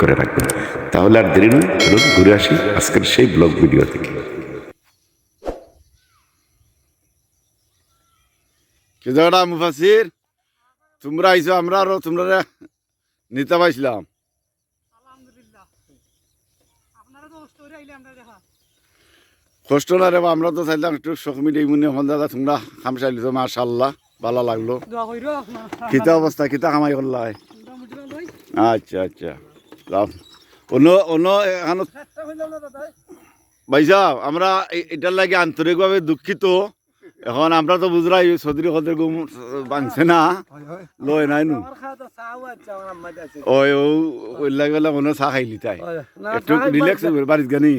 করে রাখবেন। তাহলে আর দেরি নয় চলুন ঘুরে আসি আজকের সেই ব্লগ ভিডিও থেকে। কেদারা মুফাসির? তোমরা আইসো আমরা আরও তোমরা নিতে পাইছিলাম। আলহামদুলিল্লাহ আপনারা তো কষ্ট করে আইলে আমরা দেখা কষ্ট না রে আমরা তো চাইলাম একটু শখ মিলে মনে হন। দাদা তোমরা মাশাল্লাহ ভালো লাগল। কিতা অবস্থা কিতা কামাই করলাই আচ্ছা আচ্ছা। অন্য অন্য এখানে ভাইসা আমরা এটার লাগে আন্তরিকভাবে দুঃখিত। এখন আমরা তো বুঝলাই সদরি সদর গুম বাংছে না। লয় নাই নু। ওই ওই লাগে মনে চা খাইলি তাই। একটু রিল্যাক্স বাড়িত গানি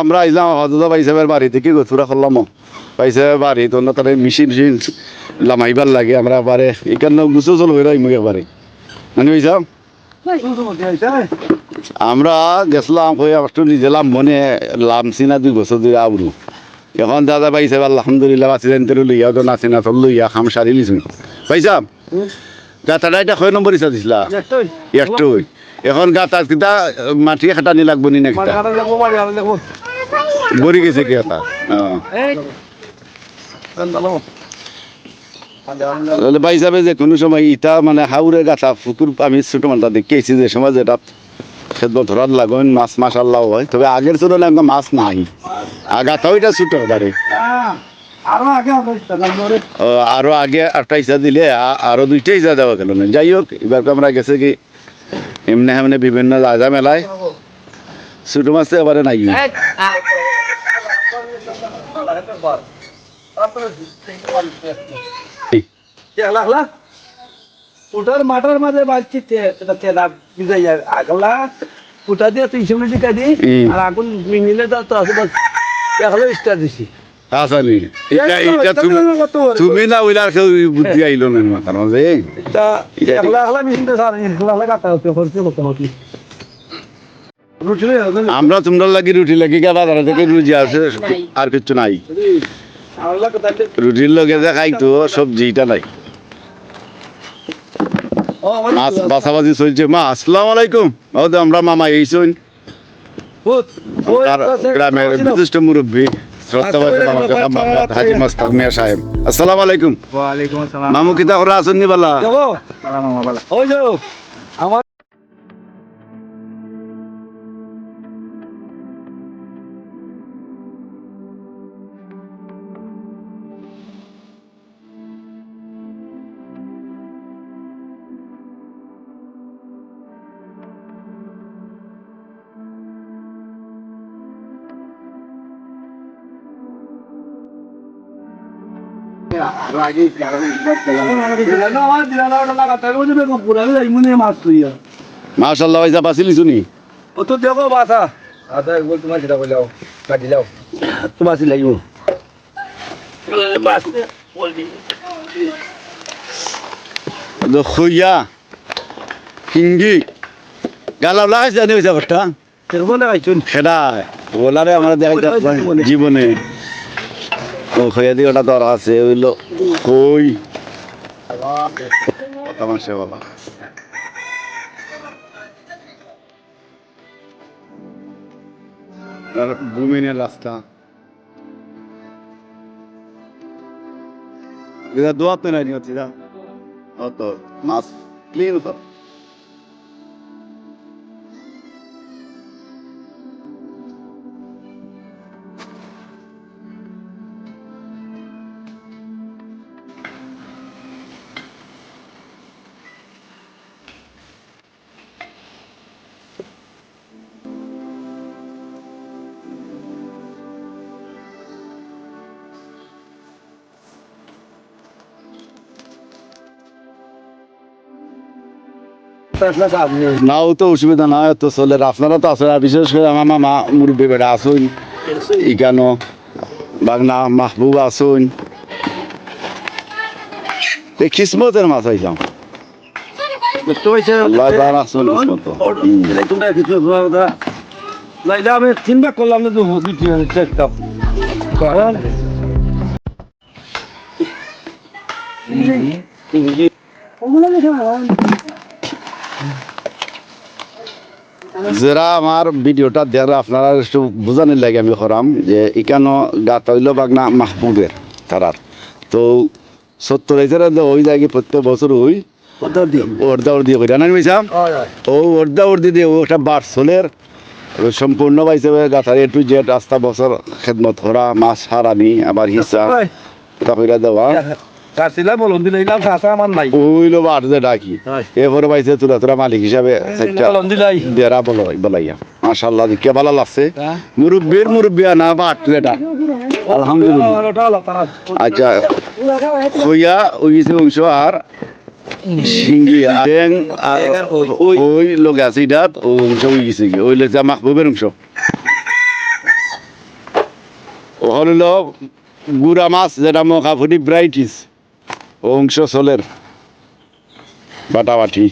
আমরা আইলাম হজরত ভাই সাহেবের বাড়িতে কি গোথুরা করলাম ভাই সাহেবের বাড়ি তো তাহলে মেশিন মেশিন লামাইবার লাগে আমরা এবারে এখানে গুছো চল হয়ে রইম এবারে মানে ভাই সাহেব? আমরা গেছিলাম কই একটু নিজেলাম মনে লামছি না দুই বছর ধরে আবরু। এখন দাদা ভাই সাহেব আলহামদুলিল্লাহ বাঁচি জানতে লইয়া তো নাচি না তোর লইয়া খাম সারি লিছু ভাই সাহেব গাতাটা এটা কয় নম্বর ইচ্ছা দিছিলা? একটু এখন গাতা কিতা মাটি খাটানি লাগবো নি মানে মানে লাগবো গড়ি গেছে কি এটা? ভাই হিসাবে যে কোনো সময় ইটা মানে হাউরে গাছা ফুকুর আমি ছোট মানটা দেখেছি যে সময় যেটা খেদব ধরার লাগুন মাছ মাছ আল্লাহ হয়। তবে আগের তুলনায় আমাকে মাছ নাই। আগাটাও এটা ছোট বারে আরও আগে একটা ইচ্ছা দিলে আরও দুইটা ইচ্ছা দেওয়া গেল না যাই হোক এবার আমরা গেছে কি এমনি এমনি বিভিন্ন জায়গা মেলায় ছোট মাছ তো এবারে নাই পুটার মাটার মাঝে এটা তেলা যায়। আগলা পুটা দিয়ে তুই সামনে টিকা দি আর আগুন মিলে তো আসলে একলা স্টার দিছি। আসলে এটা এটা তুমি তুমি না ওইলার কেউ বুদ্ধি আইলো না মাথার মাঝে। তা একলা একলা মিশিনতে সার একলা একলা কাটা করতে রুটি আমরা তোমরা লাগি রুটি লাগি গা বাজার থেকে রুজি আছে আর কিছু নাই। রুটির লগে যে খাই তো সবজিটা নাই। মাছ বাছাবাজি চলছে। মা আসসালামু আলাইকুম। ও তো আমরা মামা এইছুন। গ্রামের বিশিষ্ট মুরব্বী। হাজি মাস্তাক মিয়া সাহেব। আসসালামু আলাইকুম। ওয়ালাইকুম আসসালাম। মামু কিতা ওরা আছেন নি বালা? ওই যাও মাশাআল্লাহ ভাই যা বাসিলি শুনি। ও তো দেখো বাসা আচ্ছা একবার তোমার কাটি সি লাগিব। বাস খুইয়া হিঙ্গি গালাও লাগাইছে জানি হয়েছে সেটাই বলারে আমরা জীবনে। খইয়া দিয়ে ওটা দর আছে হইল কই? সে বাবা বুমিনের রাস্তা দোয়াতে নাই হচ্ছে অত মাছ ক্লিন তো নাও তো অসুবিধা নাই তো চলে। আপনারা তো আছেন বিশেষ করে আমার মামা মুরব্বী বেড়া আসুন ইকানো বাগনা মাহবুব আসুন এই কিসমতের মাছ হইলাম আমি তিনবার করলাম না দুটি যারা আমার ভিডিওটা দেয়ার আপনারা একটু বোঝানোর লাগে আমি করাম যে ইকানো গা তৈল বাগনা মাহবুবের তারার। তো সত্তর হাজার ওই জায়গায় প্রত্যেক বছর ওই দিন অর্ধা অর্ধি করে। না নিমিসাম ও অর্ধা অর্ধি দিয়ে ও একটা বার্সলের সম্পূর্ণ পাইছে গাথার এ টু জেড রাস্তা বছর খেদমত করা মাছ হারানি আবার হিসা দেওয়া। কাটছিলাম বলুন দিলাম কাঁচা আমার নাই। ওইলো বার যে ডাকি। এরপরে পাইছে তোরা তোরা মালিক হিসাবে দেরা বলো বলাইয়া। ভালো লাগছে। হ্যাঁ। মুরব্বীর মুরব্বিয়া না বাট। আলহামদুলিল্লাহ। আচ্ছা হইয়া অংশ আর সিঙ্গি আর ওই। ওই লোক আছে ও অংশ ওই গেছে ওই লোক মাহবুবের অংশ। গুড়া মাছ যেটা মকাফুরি ব্রাইটিস ও অংশ চলের বাটাবাটি।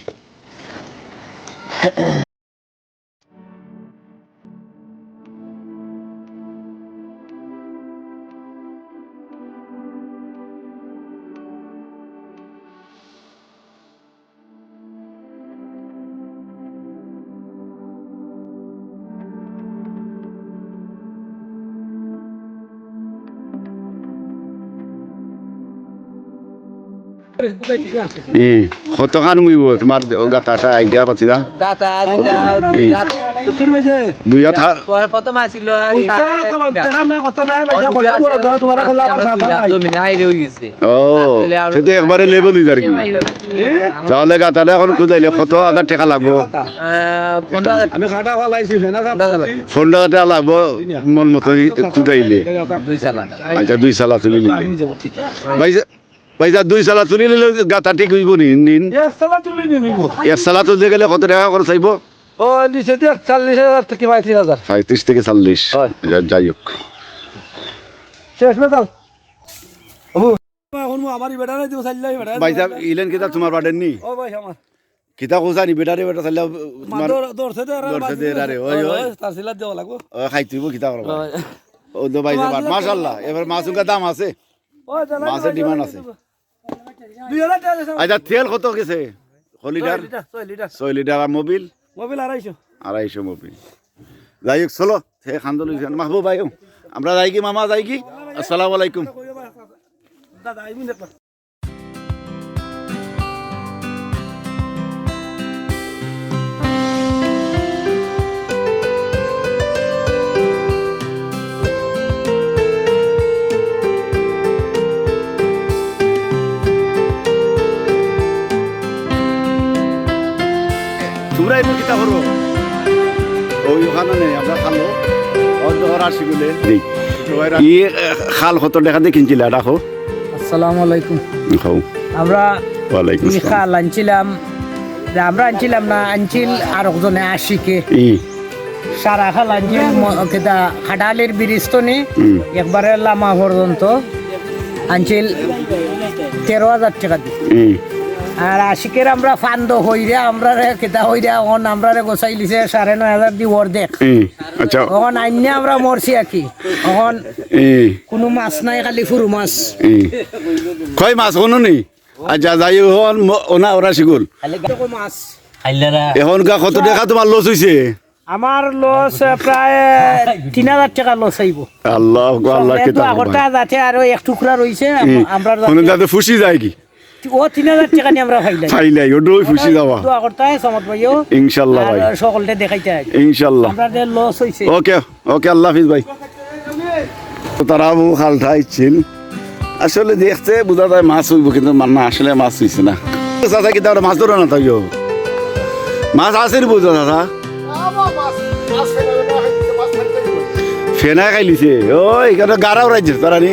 ই কতখান মুইব? তোমার গাতাটা আইডিয়া পাচ্ছি না? দুই হাত প্রথম আসিল একবারে লেবেল আর কি তাহলে গাতাটা এখন খুঁজাইলে কত হাজার টাকা লাগবো? টাকা লাগবো মন মতো খুঁজাইলে দুই সালা আচ্ছা দুই সালা তুলি নিলে। ভাইজা ভাইজা দুই সালা তুলি নিলে গাতা ঠিক হইব নি নিন। তুলি এক সালা তুলতে গেলে কত টাকা করে চাইব ও নিচে চাল্লিশ হাজার থেকে পঁয়ত্রিশ হাজার। পঁয়ত্রিশ থেকে চল্লিশ। যাই হোক। শেষ মেতাল এখন আমারই বেটা নাই দিব চাল্লাই বেটা ভাইজা ইলেন কিতা তোমার বাড়ির নি? ও ভাই আমার। কিতা কোসা নি বেটারে বেটা চাইলে তোমার দৌড়ছে দে দৌড়ছে দে আরে, ওই, ওই। তার সিলাত দেওয়া লাগবো। ও খাইতেইব কিতা করবা? ও তো ভাইজা মাশাআল্লাহ এবার মাছুকা দাম আছে। ও জানা মাছের ডিমান্ড আছে দুই হাজার টাকা দিয়েছে আচ্ছা তেল কত গেছে? লিটার? ছয় লিটার। আর মোবিল? মোবিল আড়াইশো। আড়াইশো মোবিল। যাই হোক চলো সে খান্দল মাহবুব ভাই আমরা যাই কি মামা যাই কি? আসসালামু আলাইকুম। না কিতা করো ওই ওখানে নেই আমরা খালো। অন্ধকার আসি বলে ই খাল কত দেখা দিয়ে কিনছিলে রাখো আসসালামু আলাইকুম। খাও। আমরা ওয়ালাইকুম আসসালাম। খাল আনছিলাম। আমরা আনছিলাম না আনছিল আর একজনে আশিকে। ই। সারা খাল আনছিল কেটা ব্রিজ তো নি একবারে লামা পর্যন্ত। আনছিল তেরো হাজার টাকা দিয়ে। আর আশিকের আমরা ফান্দ হইরা আমরা রে কেটা হইরা এখন আমরা রে গোসাই লিছে সাড়ে নয় হাজার দি অর্ধেক ই আচ্ছা। এখন আইনে আমরা মরছি আর কি এখন কোনো মাছ নাই খালি ফুরু মাছ। ই কয় মাছ কোনো নেই আচ্ছা যাই হন ওনা ওরা শিগুল। মাছ। এখন গা কত টাকা তোমার লস হয়েছে আমার লস প্রায় তিন হাজার টাকা লস আইব আল্লাহ আল্লাহ যাতে আরও এক টুকরা রইছে আমরা ফুসি যায় কি? ও তিন হাজার টাকা নিয়ে আমরা ফাইলাই ফাইলাই ওটাই ফুসি যাওয়া তো আগরটায় সমত ভাইও ইনশাল্লাহ ভাই। সকলটা দেখাইতে হয়। ইনশাল্লাহ। আমরা লস হইছে। ওকে ওকে আল্লাহ হাফিজ ভাই। খালটা ইচ্ছিল আসলে দেখতে বোঝা যায় মাছ হইব কিন্তু না আসলে মাছ হইছে না। চাচা কি তাহলে মাছ ধরো না তাইও মাছ আছে বোঝা দাদা ফেনা খাইলিছে। ও এখানে গাড়াও রাজ্য তারা নি।